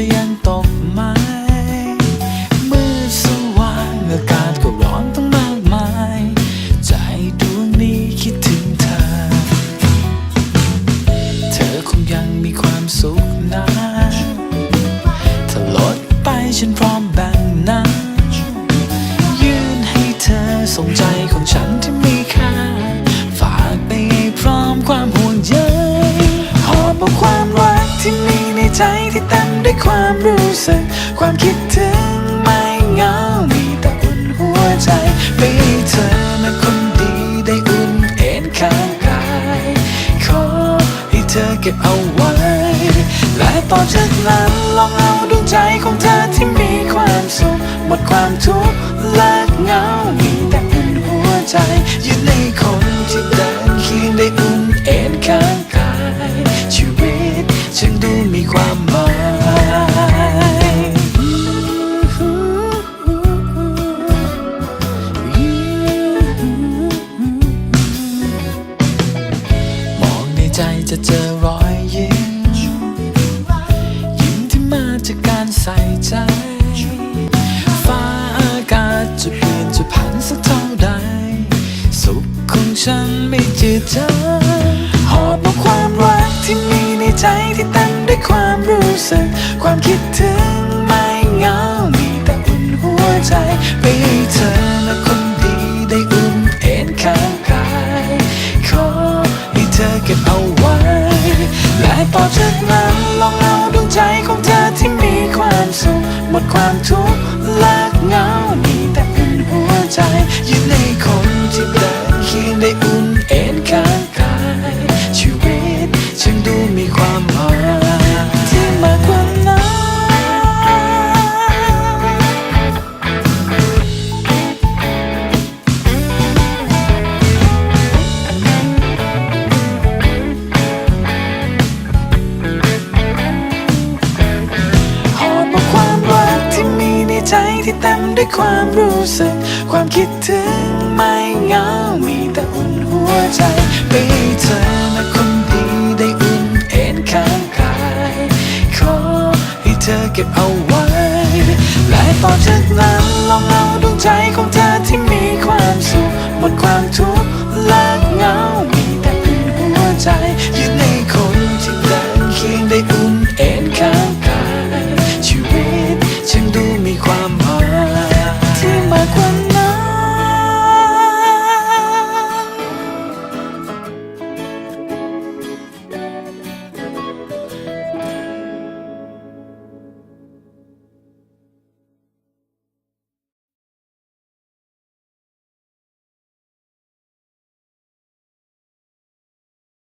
ะยังตกไหมมือสว่างอากาศก็ร้อนต้องมากมาย ใจดวงนี้คิดถึงเธอ เธอคงยังมีความสุขนะถ้าลดไปฉันพร้อมแบ่งนะยืนให้เธอสงใจของฉันที่มีค่า ฝากไปพร้อมความห่วงใยหอมเอาความรัก ที่มีในใจที่เต็มด้วยความรู้สึก ความคิดถึงไม่เหงามีแต่อุ่นหัวใจไปให้เธอนะคนดีได้อุ่นเอ็นข้างกาย ขอให้เธอเก็บเอาไว้ และต่อจากนั้นลองเอาดวงใจของเธอที่มีความสุขหมดความทุกข์และเหงา ใจจะเจอรอยยิ้ม ยิ้มที่มาจากการใส่ใจ ฟ้าอากาศจะเปลี่ยนจะพันสักเท่าใด สุขของฉันไม่จืดจางหอบเอาความรักที่มีในใจที่เต็มด้วยความรู้สึก ความคิดถึงไม่เหงา มีแต่อุ่นหัวใจไปให้เธอนะคน หมดความทุกข์และ ใจที่เต็มด้วยความรู้สึก ความคิดถึงไม่เหงา มีแต่อุ่นหัวใจไปเธอนะคนดีได้อุ่นเอ็นข้างกายขอให้เธอเก็บเอาไว้และต่อจากนั้นลองเอาดวงใจของเธอที่มีความสุขหมดความทุกข์และเหงา มีแต่อุ่นหัวใจ